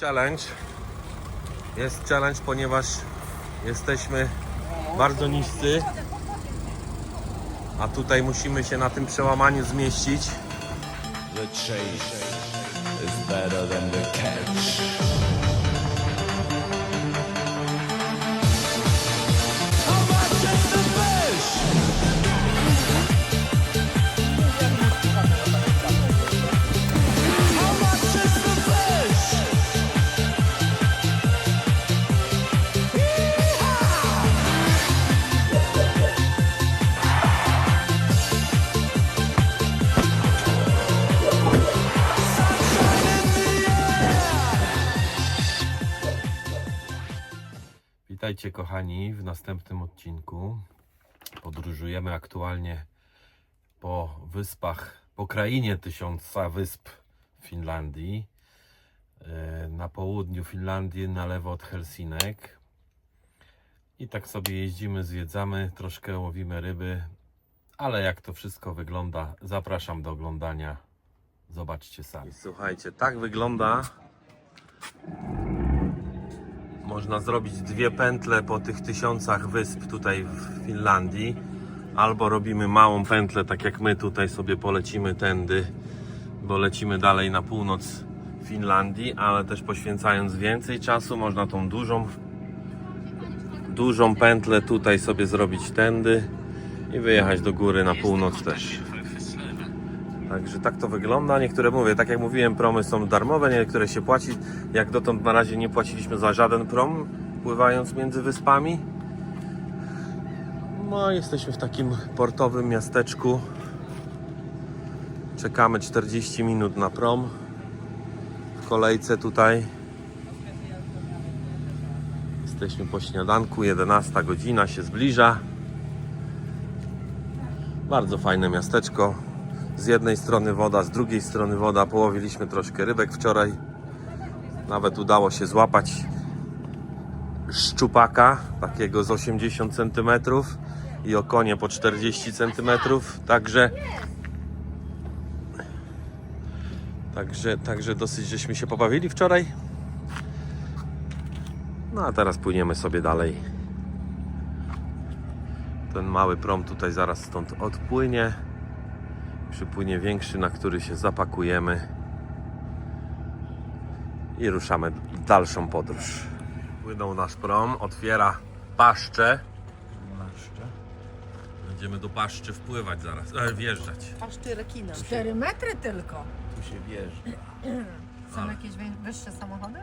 challenge. Jest challenge, ponieważ jesteśmy bardzo niscy. A tutaj musimy się na tym przełamaniu zmieścić. The chase is better than the catch. Kochani w następnym odcinku. Podróżujemy aktualnie po wyspach, po krainie tysiąca wysp w Finlandii. E, Na południu Finlandii, na lewo od Helsinek. I tak sobie jeździmy, zwiedzamy, troszkę łowimy ryby. Ale jak to wszystko wygląda, zapraszam do oglądania. Zobaczcie sami. Słuchajcie, tak wygląda można zrobić dwie pętle po tych tysiącach wysp tutaj w Finlandii. Albo robimy małą pętlę, tak jak my tutaj sobie polecimy tędy, bo lecimy dalej na północ Finlandii, ale też poświęcając więcej czasu, można tą dużą, dużą pętlę tutaj sobie zrobić tędy i wyjechać do góry na północ też. Także tak to wygląda. Niektóre mówię, tak jak mówiłem, promy są darmowe, niektóre się płaci. Jak dotąd na razie nie płaciliśmy za żaden prom, pływając między wyspami. No, jesteśmy w takim portowym miasteczku. Czekamy 40 minut na prom. W kolejce tutaj. Jesteśmy po śniadanku, 11 godzina się zbliża. Bardzo fajne miasteczko. Z jednej strony woda, z drugiej strony woda. Połowiliśmy troszkę rybek wczoraj. Nawet udało się złapać szczupaka, takiego z 80 cm i okonie po 40 cm. Także Także, także dosyć żeśmy się pobawili wczoraj. No a teraz płyniemy sobie dalej. Ten mały prom tutaj zaraz stąd odpłynie przypłynie większy, na który się zapakujemy i ruszamy w dalszą podróż. Płynął nasz prom, otwiera paszczę. Będziemy do paszczy wpływać zaraz, e, wjeżdżać. Paszczy rekina. 4 metry tylko. Tu się wjeżdża. Są jakieś wy- wyższe samochody?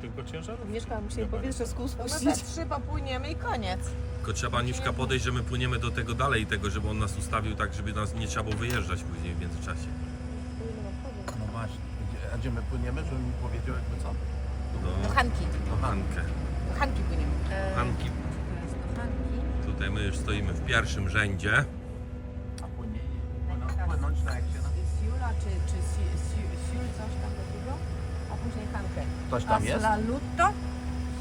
Tylko ciężarówki. Mieszka musi powietrze z kół No spuścić. trzy popłyniemy i koniec. Tylko trzeba Niuszka podejść, że my płyniemy do tego dalej, tego, żeby on nas ustawił tak, żeby nas nie trzeba było wyjeżdżać później w międzyczasie. No właśnie. Gdzie- A gdzie my płyniemy, żeby mi powiedział jakby co? Do Do, Hanki. do Hankę. Do Hanki płyniemy. E, Hanki, jest do Hanki. tutaj my już stoimy w pierwszym rzędzie. A płynie, płynąć, płynąć na jak się na... Jest Jula czy, czy Si- Si- Siul, coś tam takiego. A później Hankę. Ktoś A tam jest? Slaluto?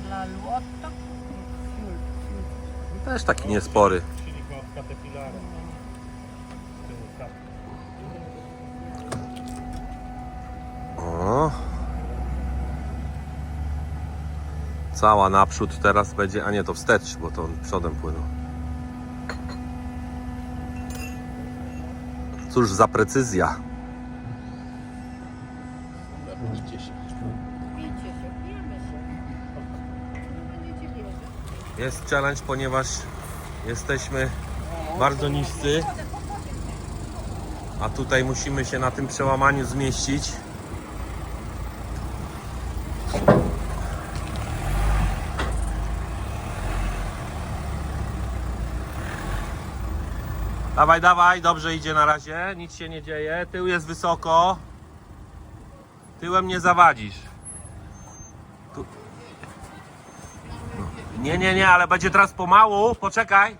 Slaluotto? Też taki niespory. O. Cała naprzód teraz będzie, a nie to wstecz, bo to on przodem płynął. Cóż za precyzja. Bijcie się. Bijcie się, bijemy się. Nie będziecie wierzyć. Jest challenge, ponieważ jesteśmy bardzo niscy. A tutaj musimy się na tym przełamaniu zmieścić. Dawaj, dawaj, dobrze idzie na razie, nic się nie dzieje. Tył jest wysoko. Tyłem nie zawadzisz. Tu... Nie, nie, nie, ale będzie teraz pomału, poczekaj.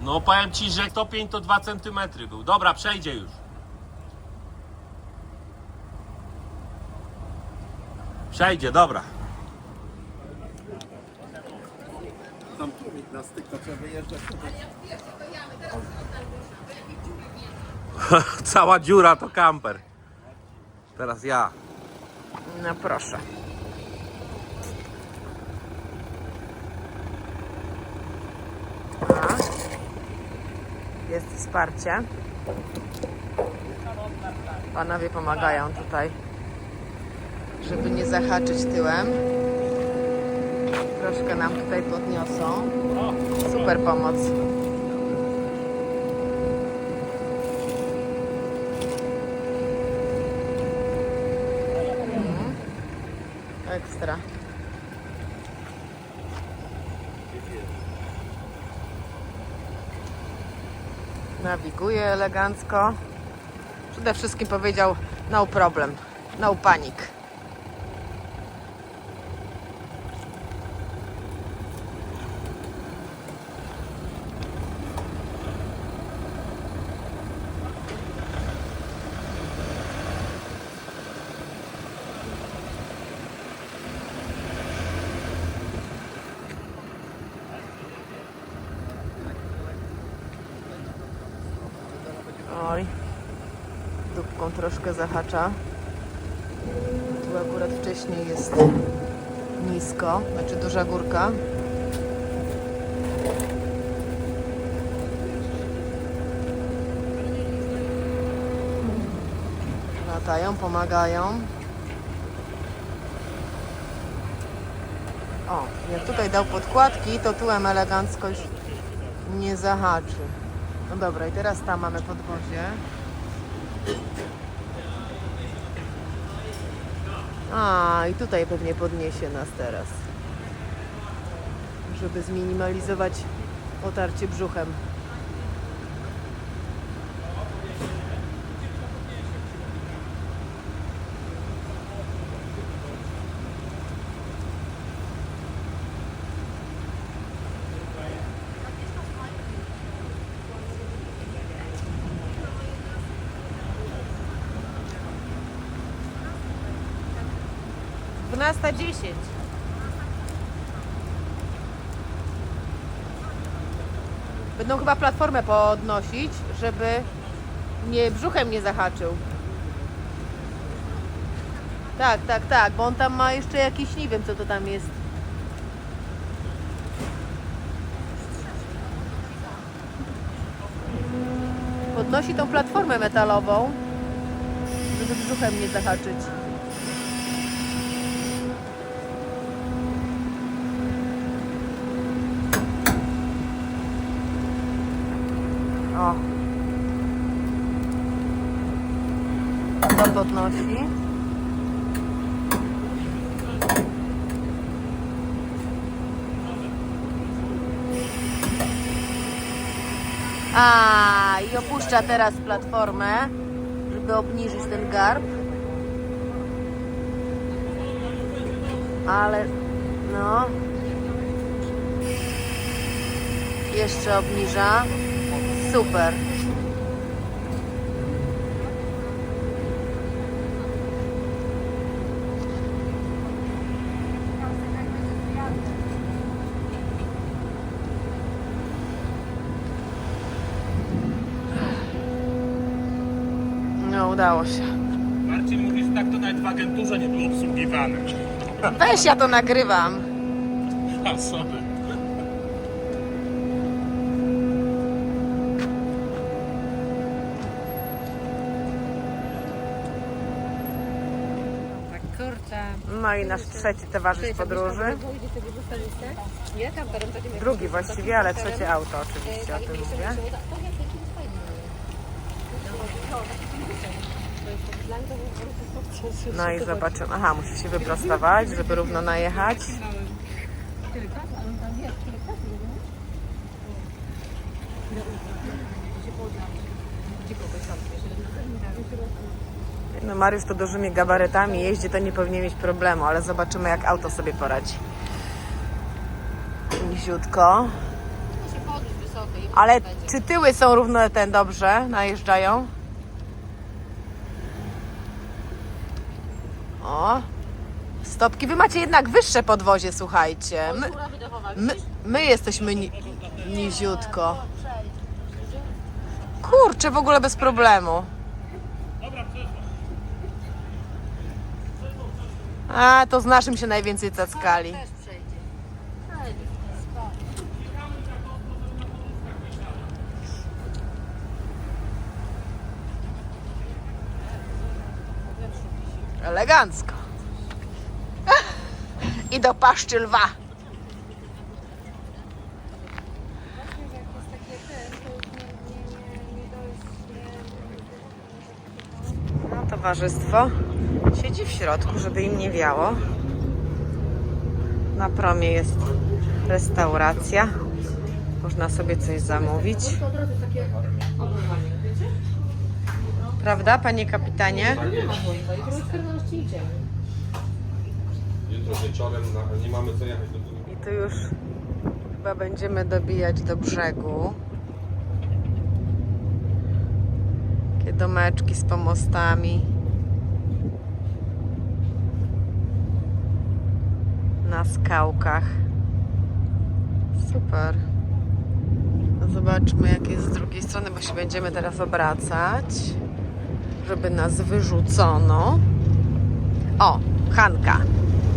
No powiem ci, że stopień to 2 cm był. Dobra, przejdzie już. Przejdzie, dobra. Tam na styk to trzeba wyjeżdżać. Cała dziura to kamper. Teraz ja. No proszę. Jest wsparcie. Panowie pomagają tutaj, żeby nie zahaczyć tyłem. Troszkę nam tutaj podniosą. Super pomoc. Ekstra. Nawiguje elegancko. Przede wszystkim powiedział no problem, no panic. Troszkę zahacza. Tu akurat wcześniej jest nisko, znaczy duża górka. Latają, pomagają. O, jak tutaj dał podkładki, to tułem elegancko już nie zahaczy. No dobra, i teraz tam mamy podwozie. A, i tutaj pewnie podniesie nas teraz. Żeby zminimalizować otarcie brzuchem. Dwunasta dziesięć. Będą chyba platformę podnosić, żeby nie brzuchem nie zahaczył. Tak, tak, tak, bo on tam ma jeszcze jakiś, nie wiem co to tam jest. Podnosi tą platformę metalową, żeby brzuchem nie zahaczyć. O. To podnosi. A i opuszcza teraz platformę, żeby obniżyć ten garb. Ale no. Jeszcze obniża. Super. No, udało się. Marcin mówi, że tak to nawet w agenturze nie było obsługiwane. Weź, ja to nagrywam. A sobie. Tak. No i nasz trzeci towarzysz podróży. Jak Drugi właściwie, ale trzecie auto oczywiście, o tym mówię. No i zobaczymy. Aha, musi się wyprostować, żeby równo najechać. No Mariusz to dużymi gabarytami jeździ, to nie powinien mieć problemu, ale zobaczymy jak auto sobie poradzi. Niziutko. Ale czy tyły są równo ten dobrze najeżdżają? O. Stopki. Wy macie jednak wyższe podwozie, słuchajcie. My, my, my jesteśmy ni, niziutko. Kurczę, w ogóle bez problemu. A, to z naszym się najwięcej cackali. Też przejdzie. Przejdzie. Spoko. Elegancko. I do paszczy lwa. No, towarzystwo siedzi w środku, żeby im nie wiało. Na promie jest restauracja. Można sobie coś zamówić. Prawda, panie kapitanie? Nie ma słońca, jutro jest 14 idziemy. Jutro wieczorem nie mamy co jechać do I tu już chyba będziemy dobijać do brzegu. Takie domeczki z pomostami. Na skałkach. Super. No Zobaczmy jak jest z drugiej strony, bo się będziemy teraz obracać, żeby nas wyrzucono. O, Hanka.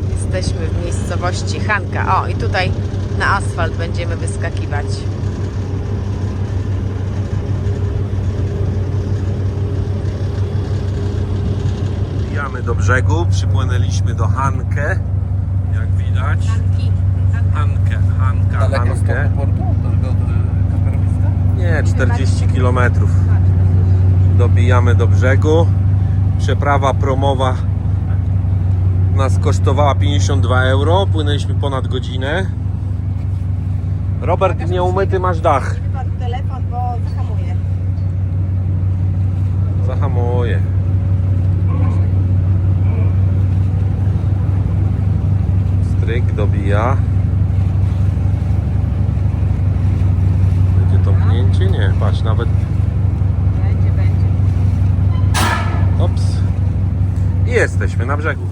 Jesteśmy w miejscowości Hanka. O, i tutaj na asfalt będziemy wyskakiwać. Bijamy do brzegu, przypłynęliśmy do Hankę, jak widać. Hankę, Hanka, Daleko stąd Hankę. do portu? Do, do, do kaperowiska? Nie, 40 km. Dobijamy do brzegu. Przeprawa promowa nas kosztowała 52 euro. Płynęliśmy ponad godzinę. Robert, nieumyty masz dach. Telefon, bo zahamuje. Zahamuje. Stryk dobija. Będzie to pchnięcie? Nie, patrz, nawet Będzie, będzie. Ops. I jesteśmy na brzegu.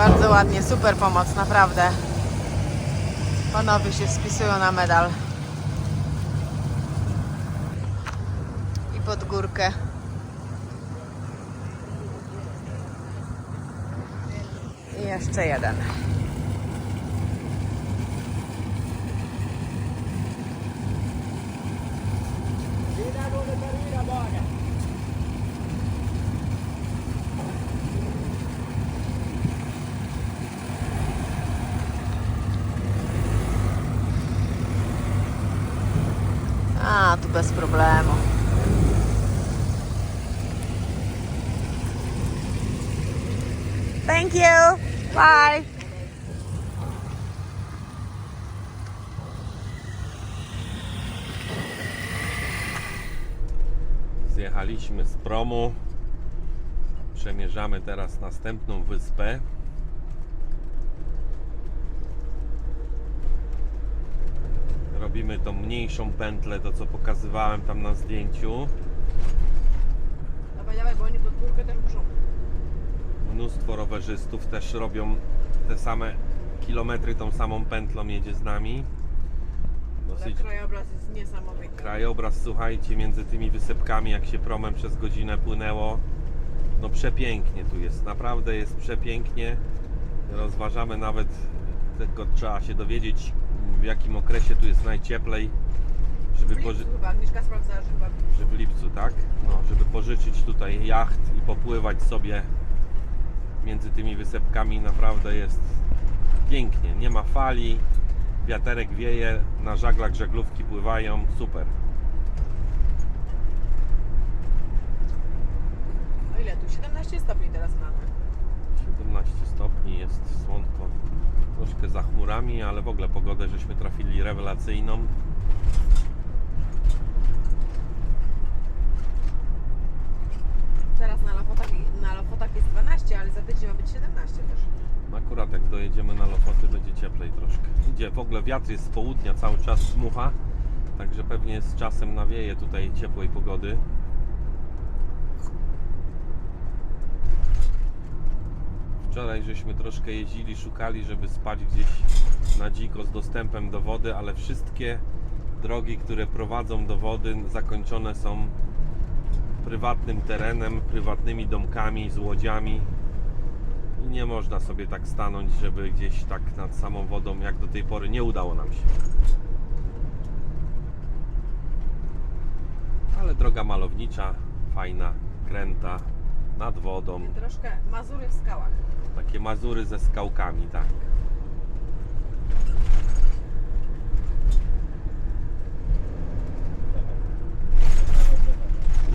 Bardzo ładnie, super pomoc, naprawdę. Panowie się spisują na medal. I pod górkę. I jeszcze jeden. A, tu bez problemu. Thank you. Bye. Zjechaliśmy z promu. Przemierzamy teraz następną wyspę. Robimy tą mniejszą pętlę, to co pokazywałem tam na zdjęciu. Dawaj, dawaj, bo oni pod górkę też muszą. Mnóstwo rowerzystów też robią te same kilometry, tą samą pętlą jedzie z nami. Dosyć krajobraz jest niesamowity. krajobraz, słuchajcie, między tymi wysepkami, jak się promem przez godzinę płynęło. No przepięknie tu jest, naprawdę jest przepięknie. Rozważamy nawet, tylko trzeba się dowiedzieć, w jakim okresie tu jest najcieplej, żeby, poży- chyba, Agnieszka sprawdzała, że chyba że w lipcu, tak? No, żeby pożyczyć tutaj jacht i popływać sobie między tymi wysepkami, naprawdę jest pięknie. Nie ma fali, wiaterek wieje, na żaglach żaglówki pływają, super. No ile tu? 17 stopni teraz mamy. 17 stopni, jest słonko troszkę za chmurami, ale w ogóle pogodę żeśmy trafili rewelacyjną. Teraz na Lofotach, na Lofotach jest 12, ale za tydzień ma być 17 też. Akurat jak dojedziemy na Lofoty będzie cieplej troszkę. Idzie, w ogóle wiatr jest z południa cały czas dmucha, także pewnie z czasem nawieje tutaj ciepłej pogody. Wczoraj żeśmy troszkę jeździli, szukali, żeby spać gdzieś na dziko z dostępem do wody, ale wszystkie drogi, które prowadzą do wody zakończone są prywatnym terenem, prywatnymi domkami z łodziami. I nie można sobie tak stanąć, żeby gdzieś tak nad samą wodą, jak do tej pory nie udało nam się. Ale droga malownicza, fajna, kręta, nad wodą. Troszkę Mazury w skałach. Takie mazury ze skałkami, tak.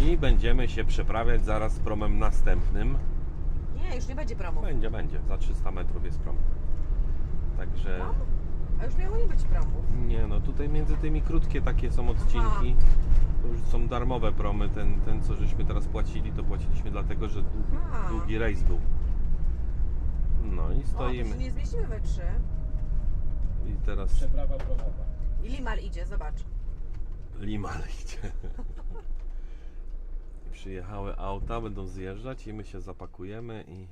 I będziemy się przeprawiać zaraz promem następnym. Nie, już nie będzie promu. Będzie, będzie. Za 300 metrów jest prom. Także. Prom? A już miało nie być promów. Nie no, tutaj między tymi krótkie takie są odcinki. To już są darmowe promy. Ten, ten co żeśmy teraz płacili, to płaciliśmy dlatego, że Aha. długi rejs był. No i O, to stoimy. się nie zmieścimy we trzy. I teraz Przeprawa promowa. I Limal idzie, zobacz. Limal idzie. Przyjechały auta, będą zjeżdżać i my się zapakujemy i,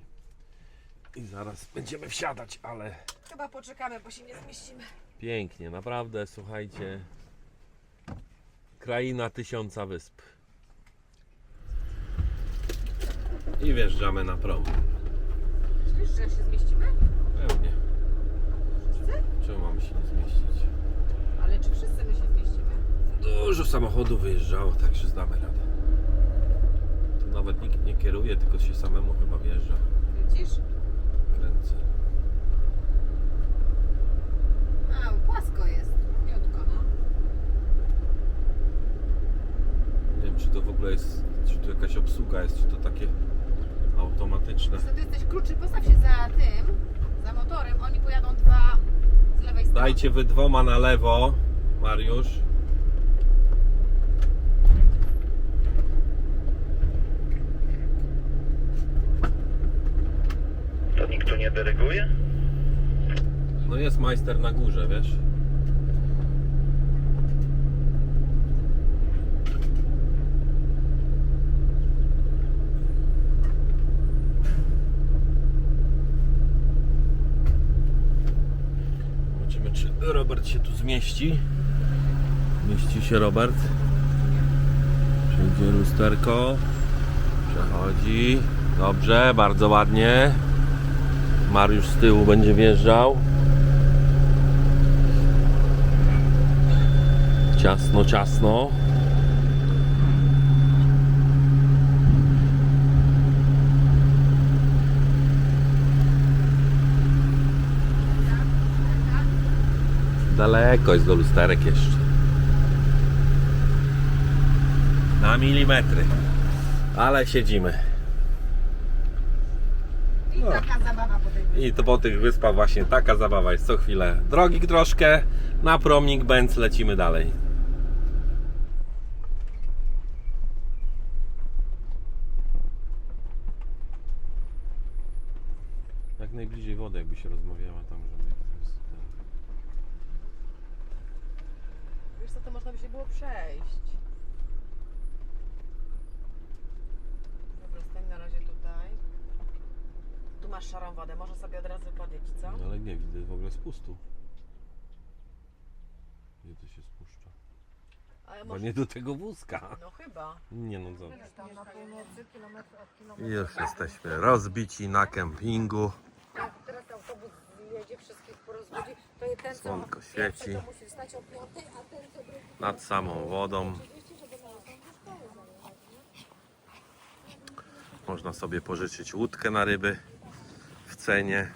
i zaraz będziemy wsiadać, ale Chyba poczekamy, bo się nie zmieścimy. pięknie, naprawdę, słuchajcie. Kraina tysiąca wysp. I wjeżdżamy na prom. Myślisz, że się zmieścimy? Pewnie. Czemu mamy się nie zmieścić? Ale czy wszyscy my się zmieścimy? Dużo samochodów wyjeżdżało, także zdamy radę. Nawet nikt nie kieruje, tylko się samemu chyba wjeżdża. Widzisz? Kręcę. A, płasko jest. Miutko, no. Nie wiem, czy to w ogóle jest, czy to jakaś obsługa jest, czy to takie automatyczne. Wtedy jesteś krótszy, postaw się za tym, za motorem, oni pojadą dwa z lewej strony. Dajcie wy dwoma na lewo, Mariusz. To nikt tu nie dyryguje? No jest majster na górze, wiesz? Zobaczymy, czy Robert się tu zmieści. Mieści się Robert. Przejdzie lusterko. Przechodzi. Dobrze, bardzo ładnie. Mariusz z tyłu będzie wjeżdżał. Ciasno, ciasno. Daleko jest do lusterek jeszcze. Na milimetry. Ale siedzimy. I taka zabawa po tej I to po tych wyspach właśnie taka zabawa jest co chwilę. Drogi troszkę, na promnik Benz lecimy dalej. Jak najbliżej wody jakby się rozmawiała tam, żeby... Wiesz co, to można by się było przejść. Dobra, stań na razie tutaj. Tu masz szarą wodę, może sobie od razu podjść, co? No ale nie widzę w ogóle spustu. Gdzie to się spuszcza? Ale Bo może... nie do tego wózka. No chyba. Nie no dobrze. Tam na północy, kilometr od I kilometra. już jesteśmy rozbici na kempingu. Jak teraz autobus jedzie, wszystkich porozwodzi, to jest ten, co Słonko świeci. to musi wstać o piątej, a ten, co drugi Nad samą wodą. oczywiście, żeby na tam do szkoły zajechać, nie? Można sobie pożyczyć łódkę na ryby w cenie.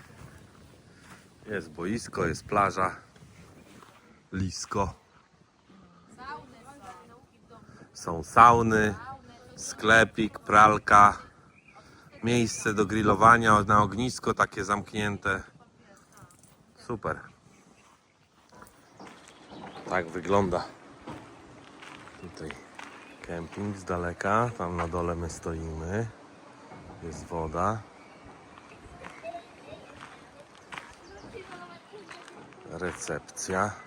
Jest boisko, jest plaża. Lisko. Są sauny, sklepik, pralka, miejsce do grillowania na ognisko, takie zamknięte. Super. Tak wygląda tutaj kemping z daleka. Tam na dole my stoimy. Jest woda. Recepcja.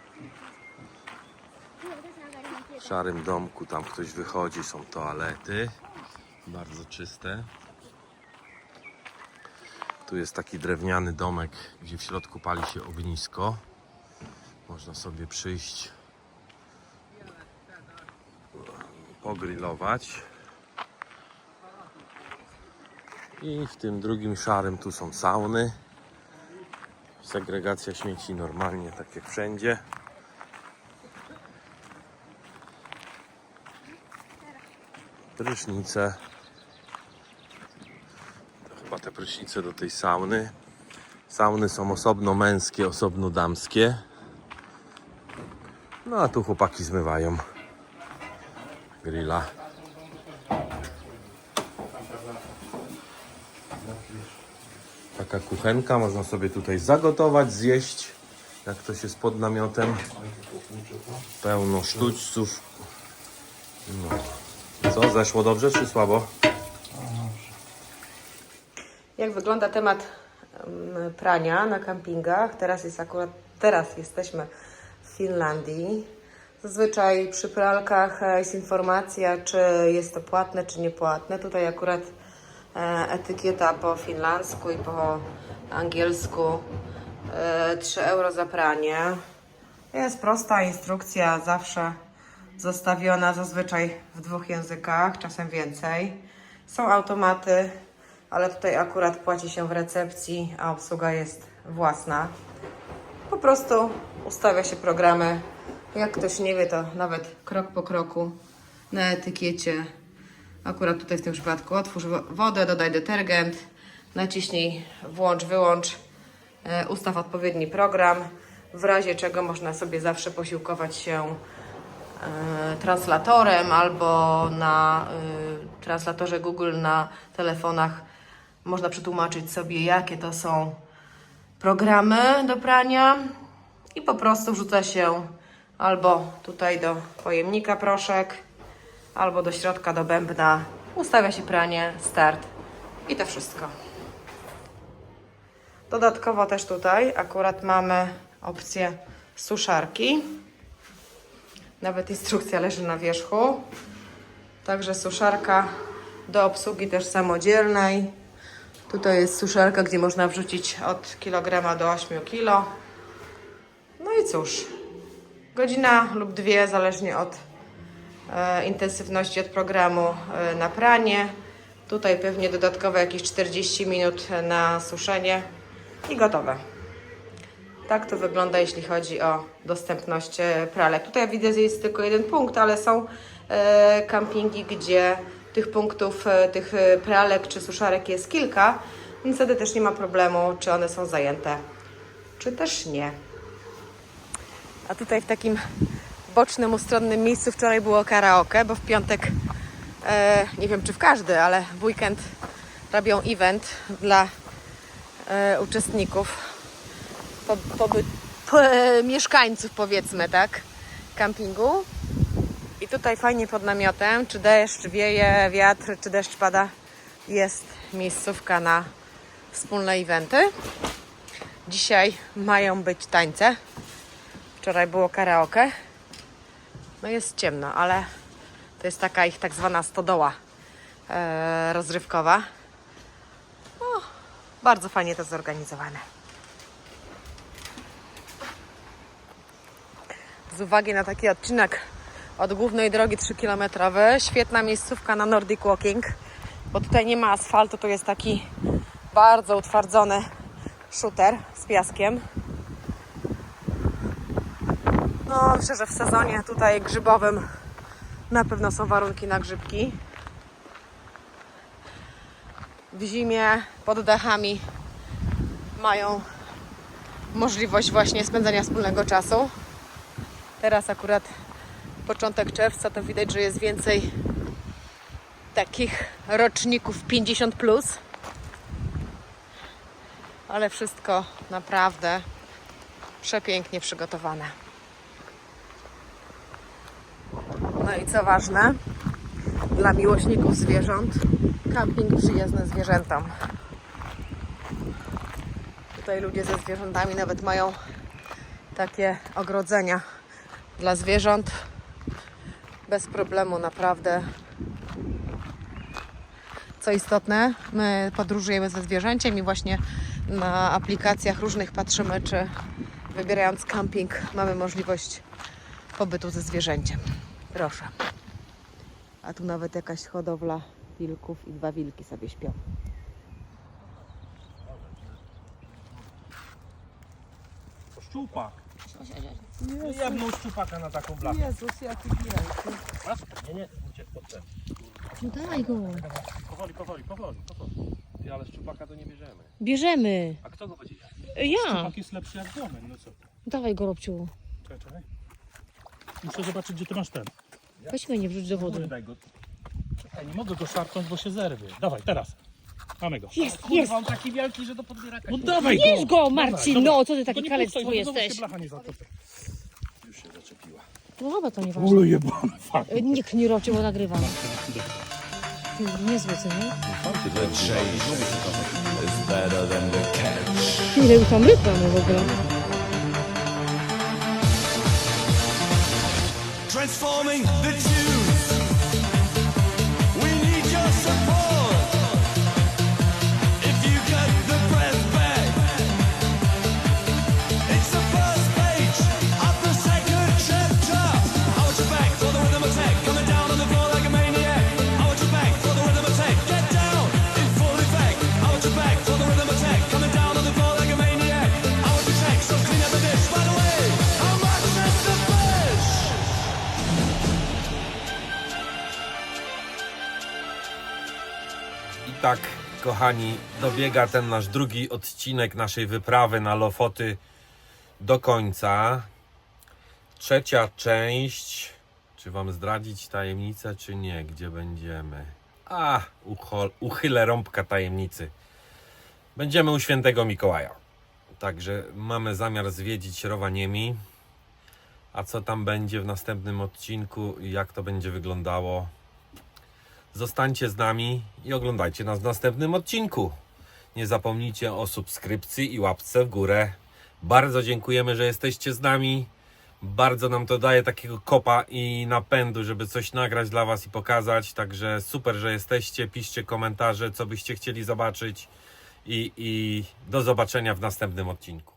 W szarym domku tam ktoś wychodzi, są toalety. Bardzo czyste. Tu jest taki drewniany domek, gdzie w środku pali się ognisko. Można sobie przyjść, pogrillować. I w tym drugim szarym tu są sauny. Segregacja śmieci normalnie, tak jak wszędzie. Prysznice. To chyba te prysznice do tej sauny. Sauny są osobno męskie, osobno damskie. No a tu chłopaki zmywają grilla. Taka kuchenka, można sobie tutaj zagotować, zjeść, jak ktoś jest pod namiotem. Pełno sztućców. No. Co, zeszło dobrze czy słabo? Jak wygląda temat em, prania na kampingach? Teraz jest akurat, teraz jesteśmy w Finlandii. Zazwyczaj przy pralkach e, jest informacja, czy jest to płatne, czy niepłatne. Tutaj akurat e, etykieta po finlandzku i po angielsku e, 3 euro za pranie. Jest prosta instrukcja, zawsze zostawiona zazwyczaj w dwóch językach, czasem więcej. Są automaty, ale tutaj akurat płaci się w recepcji, a obsługa jest własna. Po prostu ustawia się programy. Jak ktoś nie wie, to nawet krok po kroku na etykiecie. Akurat tutaj w tym przypadku otwórz wo- wodę, dodaj detergent, naciśnij włącz, wyłącz, e, ustaw odpowiedni program. W razie czego można sobie zawsze posiłkować się translatorem albo na e, translatorze Google na telefonach można przetłumaczyć sobie, jakie to są programy do prania i po prostu wrzuca się albo tutaj do pojemnika proszek, albo do środka do bębna. Ustawia się pranie, start i to wszystko. Dodatkowo też tutaj akurat mamy opcję suszarki. Nawet instrukcja leży na wierzchu. Także suszarka do obsługi też samodzielnej. Tutaj jest suszarka, gdzie można wrzucić od kilograma do 8 kg. No i cóż, godzina lub dwie, zależnie od e, intensywności od programu e, na pranie. Tutaj pewnie dodatkowe jakieś 40 minut na suszenie i gotowe. Tak to wygląda, jeśli chodzi o dostępność e, pralek. Tutaj widzę, że jest tylko jeden punkt, ale są e, kampingi, gdzie tych punktów, e, tych e, pralek czy suszarek jest kilka, więc wtedy też nie ma problemu, czy one są zajęte, czy też nie. A tutaj w takim bocznym, ustronnym miejscu wczoraj było karaoke, bo w piątek, nie wiem czy w każdy, ale w weekend robią event dla uczestników po, po, e, mieszkańców powiedzmy, tak, kampingu. I tutaj fajnie pod namiotem, czy deszcz wieje, wiatr, czy deszcz pada, jest miejscówka na wspólne eventy. Dzisiaj mają być tańce. Wczoraj było karaoke. No jest ciemno, ale to jest taka ich tak zwana stodoła e, rozrywkowa. Bardzo fajnie to zorganizowane. Z uwagi na taki odcinek od głównej drogi 3 km. Świetna miejscówka na Nordic Walking, bo tutaj nie ma asfaltu, to jest taki bardzo utwardzony shooter z piaskiem. No, myślę, że w sezonie tutaj grzybowym na pewno są warunki na grzybki. W zimie pod dachami mają możliwość właśnie spędzania wspólnego czasu. Teraz akurat początek czerwca to widać, że jest więcej takich roczników 50 plus. ale wszystko naprawdę przepięknie przygotowane. No i co ważne, dla miłośników zwierząt, camping przyjazny zwierzętom. Tutaj ludzie ze zwierzętami nawet mają takie ogrodzenia dla zwierząt. Bez problemu, naprawdę. Co istotne, my podróżujemy ze zwierzęciem i właśnie na aplikacjach różnych patrzymy, czy wybierając camping mamy możliwość pobytu ze zwierzęciem. Proszę. A tu nawet jakaś hodowla wilków i dwa wilki sobie śpią. Szczupak. Jedną szczupaka na taką blachę. Jezus, jaki wielki. Masz? Nie, nie, uciek pod ten. No daj go. Powoli, powoli, powoli, powoli. Ty, ale szczupaka to nie bierzemy. Bierzemy. A kto go będzie jadł? Ja. Szczupak jest lepszy jak domen, no co ty? Dawaj go, Robciu. Czekaj, czekaj. Muszę zobaczyć, gdzie ty masz ten. Weź mnie, nie wrzuć do wody. Daj go. Czekaj, nie mogę go szarpnąć, bo się zerwie. Dawaj, teraz. Mamy go. Jest, Kurwa, jest. on taki wielki, że do podbieraka No dawaj go! Go, Marcin, Dawaj, no, co ty taki nie kalectwo jesteś. się blacha nie zatopi. No chyba to nieważne. Ule jebany, fakt. E, Nie knij Robciu, bo nagrywam. Ty, Niezły, co nie? The chase is better than the catch. Ile tam ryb mamy w ogóle? Transforming the tunes. We need your support. I tak, kochani, dobiega ten nasz drugi odcinek naszej wyprawy na Lofoty do końca. Trzecia część. Czy wam zdradzić tajemnicę, czy nie? Gdzie będziemy? A, uchylę rąbka tajemnicy. Będziemy u świętego Mikołaja. Także mamy zamiar zwiedzić Rowaniemi. A co tam będzie w następnym odcinku i jak to będzie wyglądało, Zostańcie z nami i oglądajcie nas w następnym odcinku. Nie zapomnijcie o subskrypcji i łapce w górę. Bardzo dziękujemy, że jesteście z nami. Bardzo nam to daje takiego kopa i napędu, żeby coś nagrać dla Was i pokazać. Także super, że jesteście. Piszcie komentarze, co byście chcieli zobaczyć. I, i do zobaczenia w następnym odcinku.